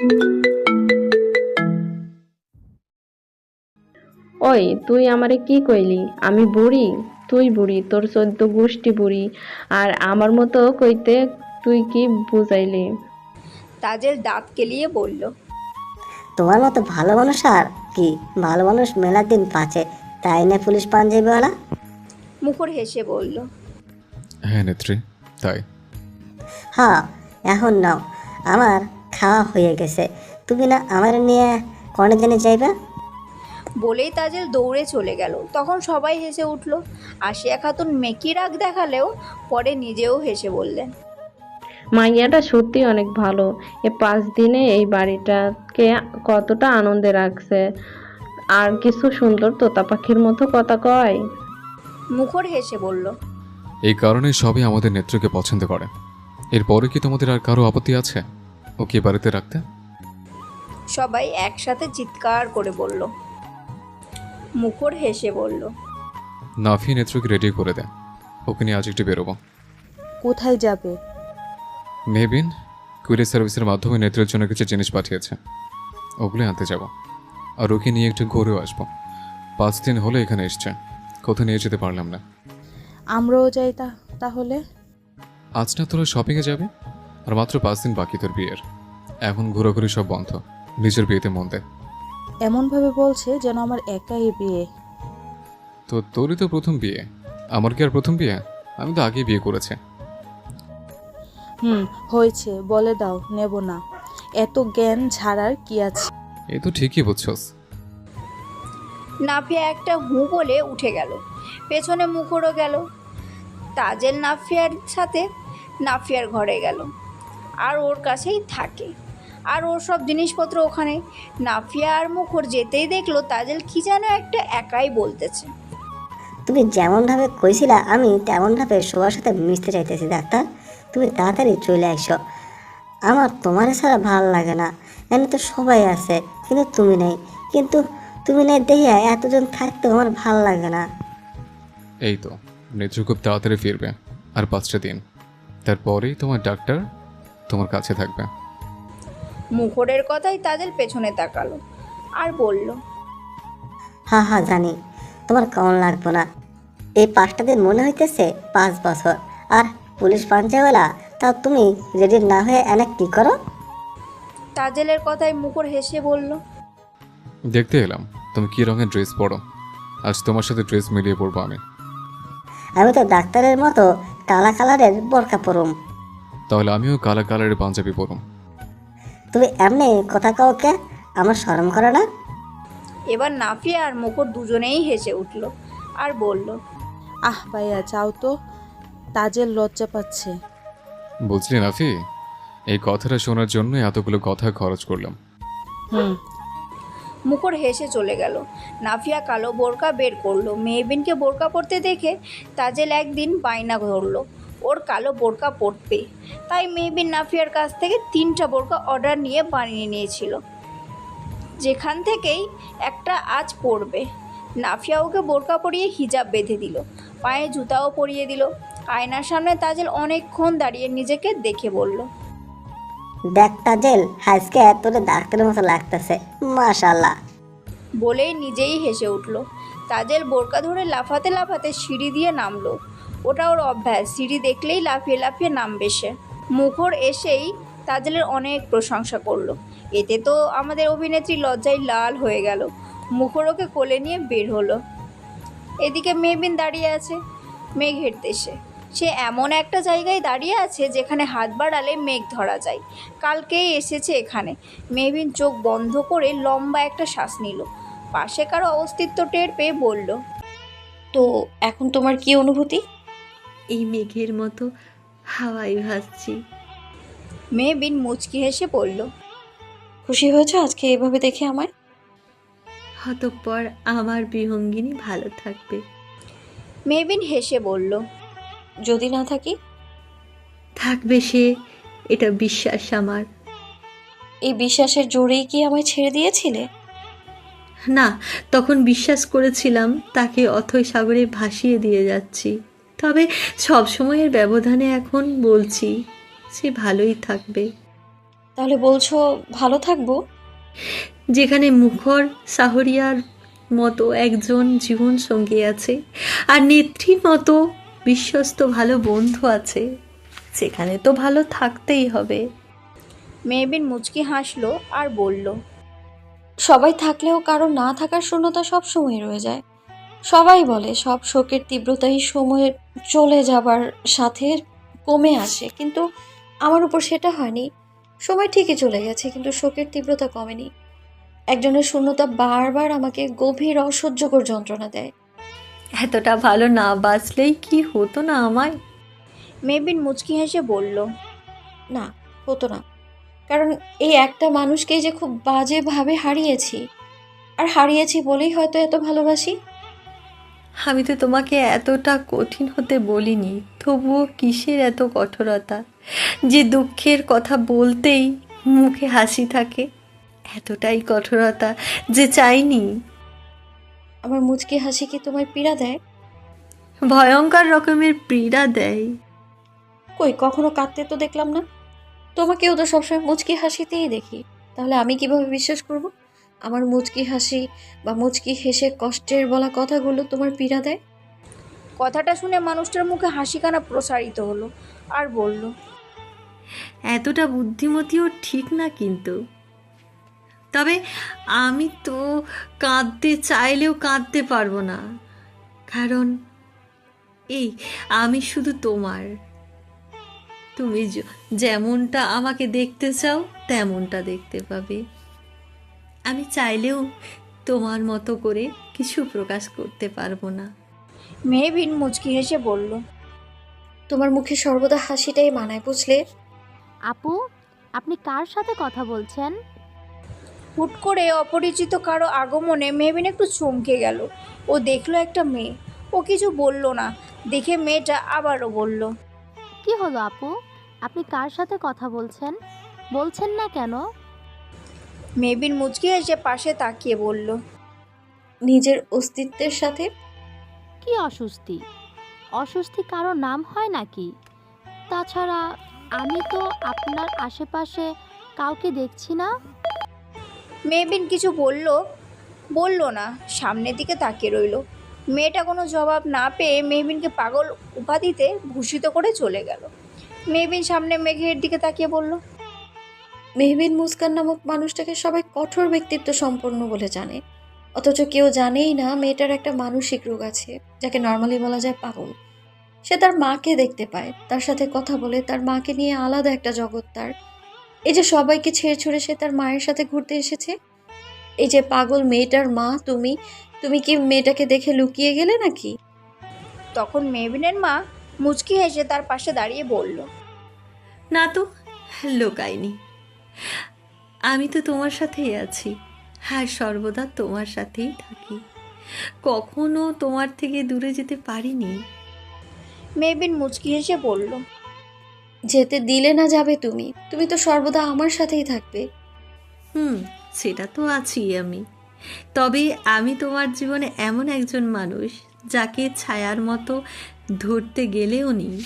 ওই তুই আমারে কি কইলি? আমি বুড়ি? তুই বুড়ি তোর চোদ্দ গোষ্ঠী বুড়ি। আর আমার মতো কইতে তুই কি বুঝাইলি? তাজেল দাঁত কেলিয়ে বলল তোমার মতো ভালো মানুষ আর কি? ভালো মানুষ মেলা দিন পাচ্ছে তাই না পুলিশ পাঞ্জাবিওয়ালা? মুখর হেসে বলল হ্যাঁ নেত্রী তাই। হ্যাঁ এখন নাও। আমার খাওয়া হয়ে গেছে। তুমি না আমার নিয়ে কনে দিনে যাইবা? বলেই তাজেল দৌড়ে চলে গেল। তখন সবাই হেসে উঠল। আশিয়া খাতুন মেকি রাগ দেখালেও পরে নিজেও হেসে বললেন মাইয়াটা সত্যি অনেক ভালো। এ পাঁচ দিনে এই বাড়িটাকে কতটা আনন্দে রাখছে। আর কিছু সুন্দর তোতা পাখির মতো কথা কয়? মুখর হেসে বলল এই কারণে সবাই আমাদের নেত্রকে পছন্দ করে। এরপরে কি তোমাদের আর কারও আপত্তি আছে? ওকে বাড়িতে রাখতে? সবাই একসাথে চিৎকার করে বলল। মুখর হেসে বলল নাফি নেত্রীকে রেডি করে দেয়। ওকে নিয়ে আজ একটু বেরোবো। কোথায় যাবে? মেহবিন কুরিয়ার সার্ভিসের মাধ্যমে নেত্রের জন্য কিছু জিনিস পাঠিয়েছে। ওগুলো আনতে যাব। আর ওকে নিয়ে একটু ঘুরেও আসব। পাঁচ দিন হলো এখানে এসছে। কোথাও নিয়ে যেতে পারলাম না। আমরাও যাই তা তাহলে? আজ না তোরা শপিংয়ে যাবে? আর মাত্র পাঁচ দিন বাকি তোর বিয়ের। এখন ঘোরাঘুরি সব বন্ধ। নিজের বিয়েতে মন দেয় এমনভাবে বলছে যেন আমার একাই বিয়ে। তো তোরই তো প্রথম বিয়ে। আমার কি আর প্রথম বিয়ে? আমি তো আগেই বিয়ে করেছি। হুম হয়েছে বলে দাও নেব না। এত জ্ঞান ছাড়ার কি আছে? এ তো ঠিকই বুঝছস। নাফিয়া একটা হু বলে উঠে গেল। পেছনে মুখরও গেল। তাজেল নাফিয়ার সাথে নাফিয়ার ঘরে গেল। আর ওর কাছেই থাকে। আর ওর সব জিনিসপত্র ওখানে। নাফিয়া আর মুখর যেতেই দেখল তাজেল কি যেন একটা একাই বলতেছে। তুমি যেমনভাবে কইছিলা আমি তেমনভাবে সবার সাথে মিশতে চাইতেছি ডাক্তার। তুমি তাড়াতাড়ি চলে আসো আমার তোমার ছাড়া ভালো লাগে না। এখানে তো সবাই আছে কিন্তু তুমি নেই। কিন্তু তুমি নেই দেখিয়া এতজন থাকতে আমার ভালো লাগে না। এই তো নেত্র খুব তাড়াতাড়ি ফিরবে আর পাঁচটা দিন। তারপরেই তোমার ডাক্তার তোমার কাছে থাকবে। মুখরের কথাই তাজেল পেছনে তাকালো আর বলল হ্যাঁ হ্যাঁ জানি তোমার কেমন লাগবে না। এই পাঁচটা দিন মনে হইতেছে পাঁচ বছর। আর পুলিশ পাঞ্জাওয়ালা তা তুমি রেডি না হয়ে এনে কি করো? তাজেলের কথায় মুখর হেসে বলল দেখতে এলাম তুমি কি রঙের ড্রেস পরো? আজ তোমার সাথে ড্রেস মিলিয়ে পরবো আমি। আমি তো ডাক্তারের মতো কালা কালারের বোরকা পরুম। তাহলে আমিও কালা কালারের পাঞ্জাবি পরুম। তুমি এমনি কথা কাউকে আমার শরম করে না? এবার নাফিয়া আর মুখর দুজনেই হেসে উঠল আর বলল আহ ভাইয়া যাও তো তাজের লজ্জা পাচ্ছে। বুঝলি নাফি এই কথাটা শোনার জন্য এতগুলো কথা খরচ করলাম। হুম। মুখর হেসে চলে গেল। নাফিয়া কালো বোরকা বের করল। মেহবিনকে বোরকা পরতে দেখে তাজেল একদিন বায়না ধরলো। ওর কালো বোরকা পরতে। তাই মেহবিন নাফিয়ার কাছ থেকে তিনটা বোরকা অর্ডার নিয়ে বানিয়ে নিয়েছিল। যেখান থেকেই একটা আজ পরবে। নাফিয়া ওকে বোরকা পরিয়ে হিজাব বেঁধে দিল পায়ে জুতাও পরিয়ে দিল। আয়নার সামনে তাজেল অনেকক্ষণ দাঁড়িয়ে নিজেকে দেখে বলল দেখ তাজেল আজকে তোর ডাক্তারের মতো লাগতেছে। মাশাল্লাহ বলেই নিজেই হেসে উঠল। তাজেল বোরকা ধরে লাফাতে লাফাতে সিঁড়ি দিয়ে নামলো। ওটা ওর অভ্যাস। সিঁড়ি দেখলেই লাফিয়ে লাফিয়ে নামবে সে। মুখর এসেই তাজেলের অনেক প্রশংসা করল। এতে তো আমাদের অভিনেত্রী লজ্জায় লাল হয়ে গেল। মুখর ওকে কোলে নিয়ে বের হলো। এদিকে মেহবিন দাঁড়িয়ে আছে মেঘের দেশে সে এমন একটা জায়গায় দাঁড়িয়ে আছে যেখানে হাত বাড়ালে মেঘ ধরা যায়। কালকেই এসেছে এখানে। মেহবিন চোখ বন্ধ করে লম্বা একটা শ্বাস নিল। পাশে কারও অস্তিত্ব টের পেয়ে বলল, তো এখন তোমার কি অনুভূতি? মেঘের মতো হাওয়ায় ভাসছি। মেহবিন মুচকি হেসে বলল খুশি হয়েছে আজকে এইভাবে দেখে আমায়? হতপর আমার বিহঙ্গিনী ভালো থাকবে। মেহবিন হেসে বলল যদি না থাকি? থাকবে সে এটা বিশ্বাস আমার। এই বিশ্বাসের জোরেই কি আমায় ছেড়ে দিয়েছিলে? না তখন বিশ্বাস করেছিলাম তাকে অথৈ সাগরে ভাসিয়ে দিয়ে যাচ্ছি। তবে সব সময়ের ব্যবধানে এখন বলছি সে ভালোই থাকবে। তাহলে বলছো ভালো থাকব? যেখানে মুখর সাহরিয়ার মতো একজন জীবন সঙ্গী আছে আর নেত্রীর মতো বিশ্বস্ত ভালো বন্ধু আছে সেখানে তো ভালো থাকতেই হবে। মেহবিন মুচকি হাসলো আর বলল সবাই থাকলেও কারও না থাকার শূন্যতা সব সময় রয়ে যায়। সবাই বলে সব শোকের তীব্রতাই সময়ে চলে যাবার সাথে কমে আসে। কিন্তু আমার উপর সেটা হয়নি। সময় ঠিকই চলে গেছে কিন্তু শোকের তীব্রতা কমেনি। একজনের শূন্যতা বারবার আমাকে গভীর অসহ্যকর যন্ত্রণা দেয়। এতটা ভালো না বাঁচলেই কি হতো না আমায়? মেহবিন মুচকি হেসে বলল না হতো না। কারণ এই একটা মানুষকে যে খুব বাজেভাবে হারিয়েছি। আর হারিয়েছি বলেই হয়তো এত ভালোবাসি। আমি তো তোমাকে এতটা কঠিন হতে বলিনি তবুও কিসের এত কঠোরতা? যে দুঃখের কথা বলতেই মুখে হাসি থাকে এতটাই কঠোরতা যে চাইনি। আমার মুচকি হাসি কি তোমায় পীড়া দেয়? ভয়ঙ্কর রকমের পীড়া দেয়। কই কখনো কাঁদতে তো দেখলাম না? তোমাকেও তো সবসময় মুচকি হাসিতেই দেখি তাহলে আমি কীভাবে বিশ্বাস করব? আমার মুচকি হাসি বা মুচকি হেসে কষ্টের বলা কথাগুলো তোমার পীড়া দেয়? কথাটা শুনে মানুষটার মুখে হাসিখানা প্রসারিত হলো আর বলল এতটা বুদ্ধিমতীও ঠিক না কিন্তু। তবে আমি তো কাঁদতে চাইলেও কাঁদতে পারব না। কারণ এই আমি শুধু তোমার। তুমি যেমনটা আমাকে দেখতে চাও তেমনটা দেখতে পাবে। আমি চাইলেও তোমার মতো করে কিছু প্রকাশ করতে পারব না। মেহবিন মুচকি হেসে বলল তোমার মুখে সর্বদা হাসিটাই মানায় বুঝলে? আপু আপনি কার সাথে কথা বলছেন? হুট করে অপরিচিত কারও আগমনে মেহবিন একটু চমকে গেল। ও দেখল একটা মেয়ে। ও কিছু বলল না। দেখে মেয়েটা আবারও বলল কি হলো আপু? আপনি কার সাথে কথা বলছেন? বলছেন না কেন? মেহবিন মুচকি হেসে পাশে তাকিয়ে বলল নিজের অস্তিত্বের সাথে? কি অস্বস্তি? অস্বস্তি কারও নাম হয় নাকি? তাছাড়া আমি তো আপনার আশেপাশে কাউকে দেখছি না। মেবিন কিছু বলল বলল না সামনের দিকে তাকিয়ে রইল। মেয়েটা কোনো জবাব না পেয়ে মেহবিনকে পাগল উপাধিতে ভূষিত করে চলে গেল। মেহবিন সামনে মেঘের দিকে তাকিয়ে বলল মেহবিন মুস্কান নামক মানুষটাকে সবাই কঠোর ব্যক্তিত্ব সম্পন্ন বলে জানে। অথচ কেউ জানেই না মেয়েটার একটা মানসিক রোগ আছে যাকে নর্মালি বলা যায় পাগল। সে তার মাকে দেখতে পায় তার সাথে কথা বলে তার মাকে নিয়ে আলাদা একটা জগৎ তার। এই যে সবাইকে ছেড়ে ছুড়ে সে তার মায়ের সাথে ঘুরতে এসেছে? এই যে পাগল মেয়েটার মা তুমি তুমি কি মেয়েটাকে দেখে লুকিয়ে গেলে নাকি? তখন মেহবিনের মা মুচকি হেসে তার পাশে দাঁড়িয়ে বলল না তো লোকাইনি আমি তো তোমার সাথেই আছি। হ্যাঁ সর্বদা তোমার সাথেই থাকি। কখনো তোমার থেকে দূরে যেতে পারিনি। মেবিন মুচকি হেসে বলল যেতে দিলে না যাবে তুমি। তুমি তো সর্বদা আমার সাথেই থাকবে। হুম সেটা তো আছি আমি। তবে আমি তোমার জীবনে এমন একজন মানুষ যাকে ছায়ার মতো ধরতে গেলেও নেই।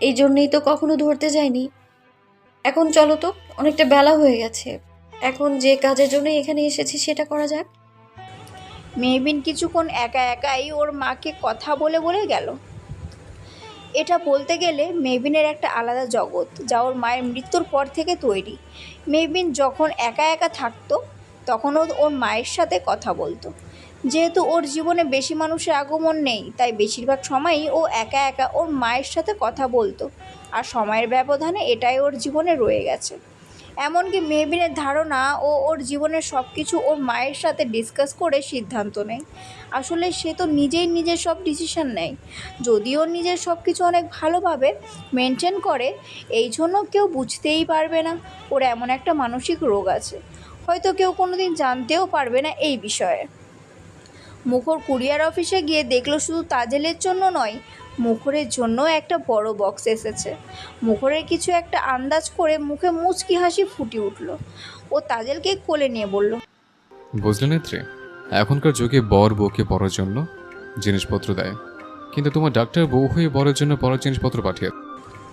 এই জন্যই তো কখনো ধরতে যায়নি এখন চলো তো, অনেকটা বেলা হয়ে গেছে। এখন যে কাজের জন্য এখানে এসেছি সেটা করা যাক। মেহবিন কিছুক্ষণ একা একাই ওর মাকে কথা বলে বলে গেল। এটা বলতে গেলে মেহবিনের একটা আলাদা জগৎ, যা ওর মায়ের মৃত্যুর পর থেকে তৈরি। মেহবিন যখন একা একা থাকতো, তখন ওর মায়ের সাথে কথা বলতো। যেহেতু ওর জীবনে বেশি মানুষের আগমন নেই, তাই বেশিরভাগ সময়ই ও একা একা ওর মায়ের সাথে কথা বলতো। আর সময়ের ব্যবধানে এটাই ওর জীবনে রয়ে গেছে। এমনকি মেহবিনের ধারণা ও ওর জীবনের সব কিছু ওর মায়ের সাথে ডিসকাস করে সিদ্ধান্ত নেয়। আসলে সে তো নিজেই নিজের সব ডিসিশন নেয়। যদিও নিজের সব কিছু অনেক ভালোভাবে মেনটেন করে, এই জন্য কেউ বুঝতেই পারবে না ওর এমন একটা মানসিক রোগ আছে। হয়তো কেউ কোনোদিন জানতেও পারবে না এই বিষয়ে। মুখর কুরিয়ার অফিসে গিয়ে দেখল শুধু তাজেলের জন্য নয় মুখরের জন্য একটা বড় বক্স এসেছে। মুখরের কিছু একটা আন্দাজ করে মুখে মুচকি হাসি ফুটে উঠল। ও তাজেলকে কোলে নিয়ে বলল বুঝলে নেত্রী এখনকার যুগে বর বউকে পড়ার জন্য জিনিসপত্র দেয়। কিন্তু তোমার ডাক্তার বউ হয়ে বরের জন্য পড়ার জিনিসপত্র পাঠিয়ে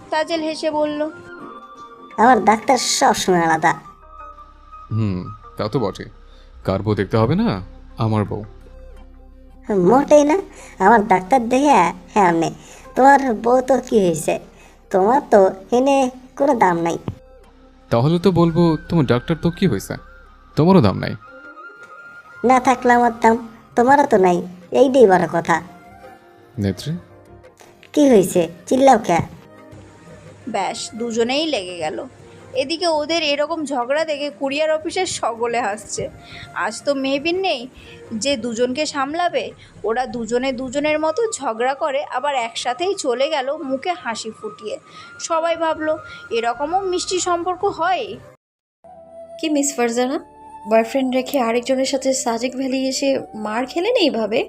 তাজেল হেসে বলল আমার ডাক্তার সবসময় আলাদা। হুম তা তো বটে। কার বউ দেখতে হবে না? আমার বউ। মোটেই না। আমার ডাক্তার দেখে হ্যাঁ নে তোমার বউ তো কি হয়েছে? তোমার তো এনে কোনো দাম নাই। তাহলে তো বলব তোমার ডাক্তার তো কি হয়েছে? তোমারও দাম নাই। না থাকলে আমার দাম তোমারও তো নাই। এইটাই বড় কথা। নেত্রী? কি হয়েছে? চিল্লাও কে? ব্যাস দুজনেই লেগে গেল। এদিকে ওদের এরকম ঝগড়া দেখে কুরিয়ার অফিসের সকলে হাসছে। আজ তো মেহবিন নেই, যে দুজনকে সামলাবে, ওরা দুজনে দুজনের মতো ঝগড়া করে, আবার একসাথেই চলে গেল মুখে হাসি ফুটিয়ে। সবাই ভাবলো, এরকমও মিষ্টি সম্পর্ক হয় কি মিস ফারজানা? বয়ফ্রেন্ড রেখে আরেকজনের সাথে সাজেক ভ্যালি এসে মার খেলেন এইভাবে?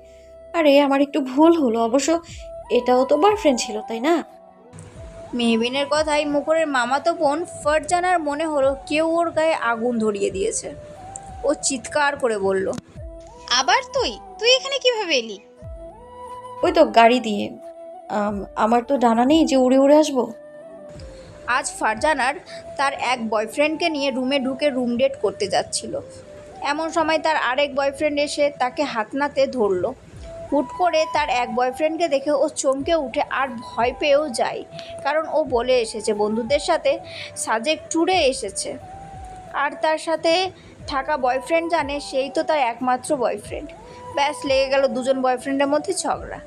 আরে, আমার একটু ভুল হলো, অবশ্য এটাও তো বয়ফ্রেন্ড ছিল, তাই না? মেহবিনের কথাই মুখরের মামাতো বোন ফারজানার মনে হলো কেউ ওর গায়ে আগুন ধরিয়ে দিয়েছে। ও চিৎকার করে বলল আবার তুই? তুই এখানে কীভাবে এলি? ওই তো গাড়ি দিয়ে। আম, আমার তো ডানা নেই যে উড়ে উড়ে আসব। আজ ফারজানার তার এক বয়ফ্রেন্ডকে নিয়ে রুমে ঢুকে রুম ডেট করতে যাচ্ছিল। এমন সময় তার আরেক বয়ফ্রেন্ড এসে তাকে হাত নাতে ধরলো। হুট করে তার এক বয়ফ্রেন্ডকে দেখে ও চমকে উঠে আর ভয় পেয়েও যায়। কারণ ও বলে এসেছে, বন্ধুদের সাথে সাজেক ট্যুরে এসেছে। আর তার সাথে থাকা বয়ফ্রেন্ড জানে সেই তো তার একমাত্র বয়ফ্রেন্ড। ব্যাস, লেগে গেল দুজন বয়ফ্রেন্ডের মধ্যে ঝগড়া।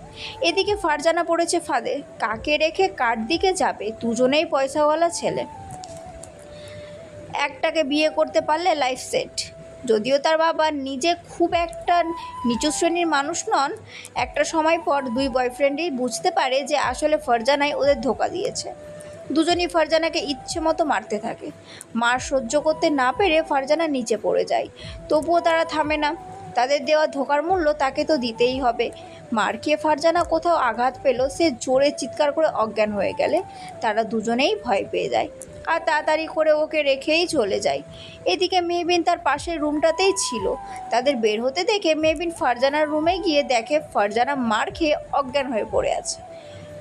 এদিকে ফারজানা পড়েছে ফাঁদে। কাকে রেখে কার দিকে যাবে? দুজনেই পয়সাওয়ালা ছেলে। একটাকে বিয়ে করতে পারলে লাইফ সেট। যদিও তার বাবা নিজে খুব একটা নিচু শ্রেণির মানুষ নন, একটা সময় পর দুই বয়ফ্রেন্ডই বুঝতে পারে যে আসলে ফরজানাই ওদের ধোকা দিয়েছে। দুজনই ফারজানাকে ইচ্ছে মতো মারতে থাকে। মার সহ্য করতে না পেরে ফারজানা নিচে পড়ে যায়। তবুও তারা থামে না। তাদের দেওয়া ধোকার মূল্য তাকে তো দিতেই হবে। মার খেয়ে ফারজানা কোথাও আঘাত পেল, সে জোরে চিৎকার করে অজ্ঞান হয়ে গেলে। তারা দুজনেই ভয় পেয়ে যায়। আর তাড়াতাড়ি করে ওকে রেখেই চলে যায়। এদিকে মেহবিন তার পাশের রুমটাতেই ছিল। তাদের বের হতে দেখে মেহবিন ফারজানার রুমে গিয়ে দেখে ফারজানা মার খেয়ে অজ্ঞান হয়ে পড়ে আছে।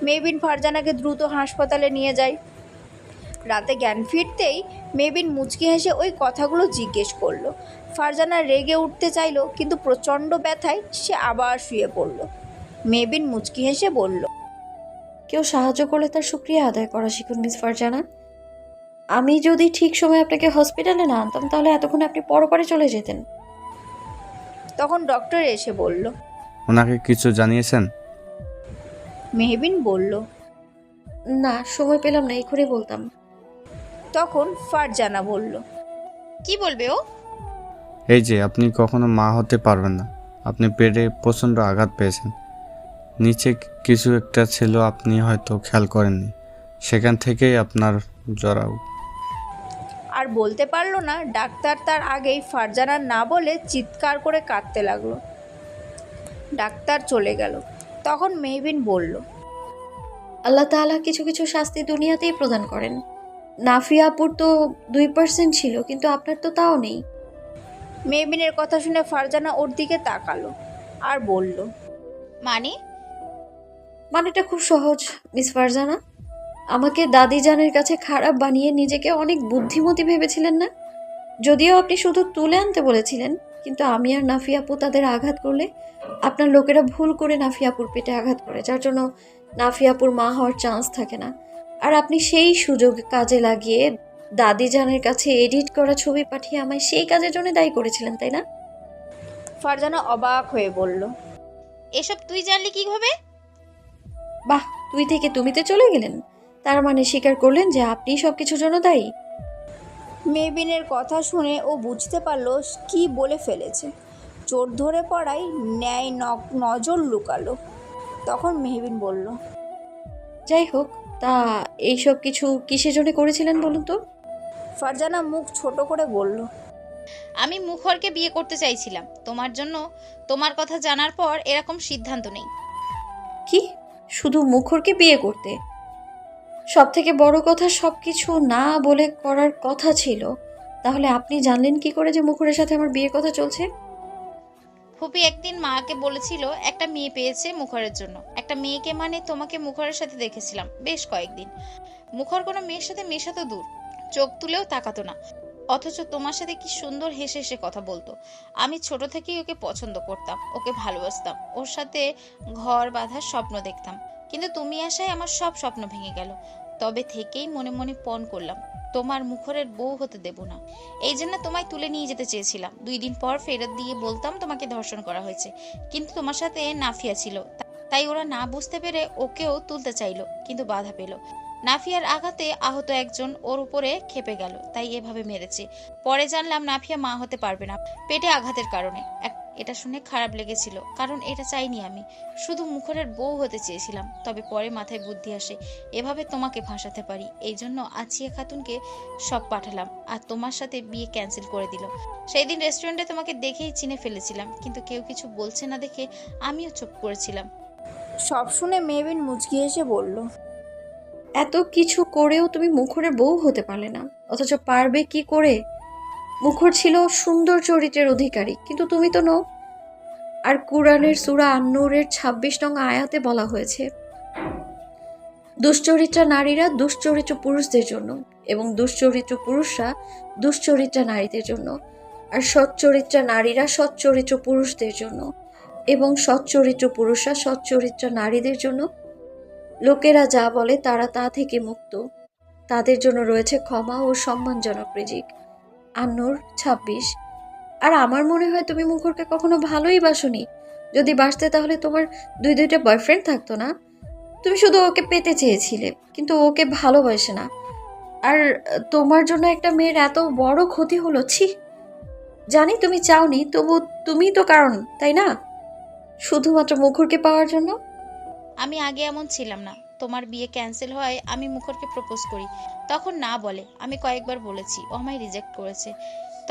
মেহবিন ফারজানাকে দ্রুত হাসপাতালে নিয়ে যায়। রাতে জ্ঞান ফিরতেই মেবিন মুচকি হেসে ওই কথাগুলো জিজ্ঞেস করল। ফারজানা রেগে উঠতে চাইলো, কিন্তু প্রচণ্ড ব্যথায় সে আবার শুয়ে পড়ল। মেবিন মুচকি হেসে বলল, কেউ সাহায্য করলে তার শুক্রিয়া আদায় করা শিখুন, মিস ফারজানা। আমি যদি ঠিক সময় আপনাকে হসপিটালে না আনতাম তাহলে এতক্ষণ আপনি পরপরে চলে যেতেন। তখন ডক্টর এসে বলল ওনাকে কিছু জানিয়েছেন? মেহবিন বলল না সময় পেলাম না এক্ষুনি বলতাম। তখন ফারজানা বলল কি বলবে ও? এই যে আপনি কখনো মা হতে পারবেন না। আপনি পেটে প্রচণ্ড আঘাত পেয়েছেন। নিচে কিছু একটা ছিল আপনি হয়তো খেয়াল করেননি। সেখান থেকেই আপনার জরাও আর বলতে পারল না ডাক্তার তার আগেই ফারজানা না বলে চিৎকার করে কাঁদতে লাগল। ডাক্তার চলে গেল। তখন মেহবিন বলল আল্লাহ তাআলা কিছু কিছু শাস্তি দুনিয়াতেই প্রদান করেন। নাফিয়া আপুর তো দুই পার্সেন্ট ছিল কিন্তু আপনার তো তাও নেই। মেহবিনের কথা শুনে ফারজানা ওর দিকে তাকালো আর বলল মানে? মানেটা খুব সহজ মিস ফারজানা। আমাকে দাদি জানের কাছে খারাপ বানিয়ে নিজেকে অনেক বুদ্ধিমতী ভেবেছিলেন না? যদিও আপনি শুধু তুলে আনতে বলেছিলেন কিন্তু আমি আর নাফিয়াপু তাদের আঘাত করলে আপনার লোকেরা ভুল করে নাফিয়াপুর পেটে আঘাত করে যার জন্য নাফিয়াপুর মা হওয়ার চান্স থাকে না। আর আপনি সেই সুযোগ কাজে লাগিয়ে দাদি জানের কাছে এডিট করা ছবি পাঠিয়ে আমায় সেই কাজের জন্য দায়ী করেছিলেন তাই না? ফারজানা অবাক হয়ে বলল এসব তুই জানলি কীভাবে? বাহ তুই থেকে তুমিতে চলে গেলেন। তার মানে স্বীকার করলেন যে আপনি সব কিছুর জন্য দায়ী। মেহবিনের কথা শুনে ও বুঝতে পারল কি বলে ফেলেছে। চোর ধরে পড়ায় ন্যায় ন- নজর লুকালো। তখন মেহবিন বলল যাই হোক তা এইসব কিছু কিসের জন্য করেছিলেন বলুন তো? ফারজানা মুখ ছোট করে বলল আমি মুখরকে বিয়ে করতে চাইছিলাম। তোমার জন্য তোমার কথা জানার পর এরকম সিদ্ধান্ত নেই। কি? শুধু মুখরকে বিয়ে করতে? সব থেকে বড় কথা সব কিছু না বলে করার কথা ছিল। তাহলে আপনি জানলেন কি করে যে মুখরের সাথে আমার বিয়ের কথা চলছে? ফুপি একদিন মাকে বলেছিল, একটা মেয়ে পেয়েছে মুখরের জন্য। একটা মেয়েকে মানে তোমাকে মুখরের সাথে দেখেছিলাম বেশ কয়েকদিন। মুখর কোনো মেয়ের সাথে মেশা তো দূর। চোখ তুলেও তাকাতো না। অথচ তোমার সাথে কি সুন্দর হেসে হেসে কথা বলতো। আমি ছোট থেকেই ওকে পছন্দ করতাম, ওকে ভালোবাসতাম। ওর সাথে ঘর বাঁধার স্বপ্ন দেখতাম। কিন্তু তুমি আসায় আমার সব স্বপ্ন ভেঙে গেল। তবে থেকেই মনে মনে পণ করলাম, তোমার মুখরের বউ হতে দেব না। এই জন্য তোমায় তুলে নিয়ে যেতে চেয়েছিলাম। দুই দিন পর ফেরত দিয়ে বলতাম তোমাকে ধর্ষণ করা হয়েছে, কিন্তু তোমার সাথে নাফিয়া ছিল। তাই ওরা না বুঝতে পেরে ওকেও তুলতে চাইলো, কিন্তু বাধা পেল। নাফিয়ার আঘাতে আহত একজন ওর উপরে খেপে গেল, তাই এভাবে মেরেছে। পরে জানলাম নাফিয়া মা হতে পারবে না, পেটে আঘাতের কারণে। এক- এটা শুনে খারাপ লেগেছিল, কারণ এটা চাইনি আমি। শুধু মুখরের বউ হতে চেয়েছিলাম, তবে পরে মাথায় বুদ্ধি আসে, এভাবে তোমাকে ভাসাতে পারি। এই জন্য আছিয়া খাতুনকে সব পাঠালাম, আর তোমার সাথে বিয়ে ক্যান্সেল করে দিল। সেই দিন রেস্টুরেন্টে তোমাকে দেখেই চিনে ফেলেছিলাম, কিন্তু কেউ কিছু বলছে না দেখে আমিও চুপ করেছিলাম। সব শুনে মেহবিন মুচকি এসে বলল, এত কিছু করেও তুমি মুখরের বউ হতে পারলে না, অথচ পারবে কি করে? মুখর ছিল সুন্দর চরিত্রের অধিকারী, কিন্তু তুমি তো নও। আর কুরআনের সুরা আন্নুরের ছাব্বিশ নং আয়াতে বলা হয়েছে, দুশ্চরিত্রা নারীরা দুশ্চরিত্র পুরুষদের জন্য এবং দুশ্চরিত্র পুরুষরা দুশ্চরিত্রা নারীদের জন্য। আর সচ্চরিত্রা নারীরা সচ্চরিত্র পুরুষদের জন্য এবং সচ্চরিত্র পুরুষরা সচ্চরিত্র নারীদের জন্য। লোকেরা যা বলে তারা তা থেকে মুক্ত। তাদের জন্য রয়েছে ক্ষমা ও সম্মানজনক রিজিক। আন্নুর ছাব্বিশ। আর আমার মনে হয় তুমি মুখরকে কখনো ভালোই বাসনি। যদি বাসতে তাহলে তোমার দুই দুইটা বয়ফ্রেন্ড থাকতো না? তুমি শুধু ওকে পেতে চেয়েছিলে, কিন্তু ওকে ভালোবাসে না। আর তোমার জন্য একটা মেয়ের এত বড় ক্ষতি হলো, ছি। জানি তুমি চাওনি, তবু তুমি তো কারণ, তাই না? শুধুমাত্র মুখরকে পাওয়ার জন্য? আমি আগে এমন ছিলাম না। তোমার বিয়ে ক্যান্সেল হয় আমি মুখরকে প্রপোজ করি। তখন না বলে আমি কয়েকবার বলেছি ও আমায় রিজেক্ট করেছে।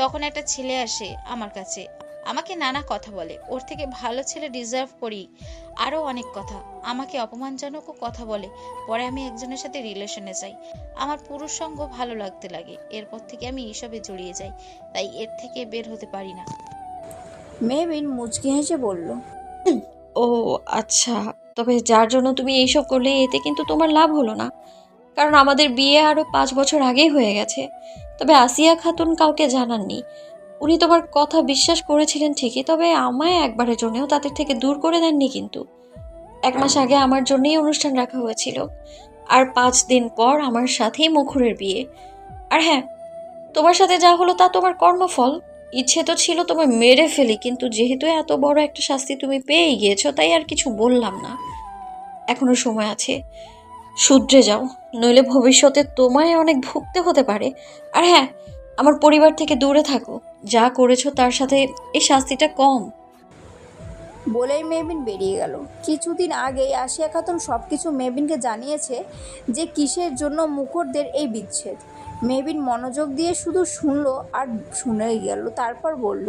তখন একটা ছেলে আসে আমার কাছে আমাকে নানা কথা বলে ওর থেকে ভালো ছেলে ডিজার্ভ করি আরও অনেক কথা। আমাকে অপমানজনকও কথা বলে পরে আমি একজনের সাথে রিলেশনে যাই। আমার পুরুষ সঙ্গ ভালো লাগতে লাগে এরপর থেকে আমি এইসবে জড়িয়ে যাই তাই এর থেকে বের হতে পারি না। মেহবিন মুচকি হেসে বলল ও আচ্ছা তবে যার জন্য তুমি এইসব করলে এতে কিন্তু তোমার লাভ হলো না। কারণ আমাদের বিয়ে আরও পাঁচ বছর আগেই হয়ে গেছে। তবে আসিয়া খাতুন কাউকে জানাননি। উনি তোমার কথা বিশ্বাস করেছিলেন ঠিকই, তবে আমায় একবারের জন্যও তাদের থেকে দূর করে দেননি কিন্তু। এক মাস আগে আমার জন্যই অনুষ্ঠান রাখা হয়েছিল। আর পাঁচ দিন পর আমার সাথেই মুখরের বিয়ে। আর হ্যাঁ তোমার সাথে যা হলো তা তোমার কর্মফল। ইচ্ছে তো ছিল তোমায় মেরে ফেলি, কিন্তু যেহেতু এত বড় একটা শাস্তি তুমি পেয়ে গিয়েছো, তাই আর কিছু বললাম না। এখনও সময় আছে। শুধরে যাও, নইলে ভবিষ্যতে তোমায় অনেক ভুগতে হতে পারে। আর হ্যাঁ আমার পরিবার থেকে দূরে থাকো। যা করেছ তার সাথে এই শাস্তিটা কম। বলেই মেবিন বেরিয়ে গেল। কিছুদিন আগেই আসিয়া খাতুন সব কিছু মেহবিনকে জানিয়েছে যে কিসের জন্য মুখরদের এই বিচ্ছেদ। মেবিন মনোযোগ দিয়ে শুধু শুনলো আর শুনেই গেল তারপর বলল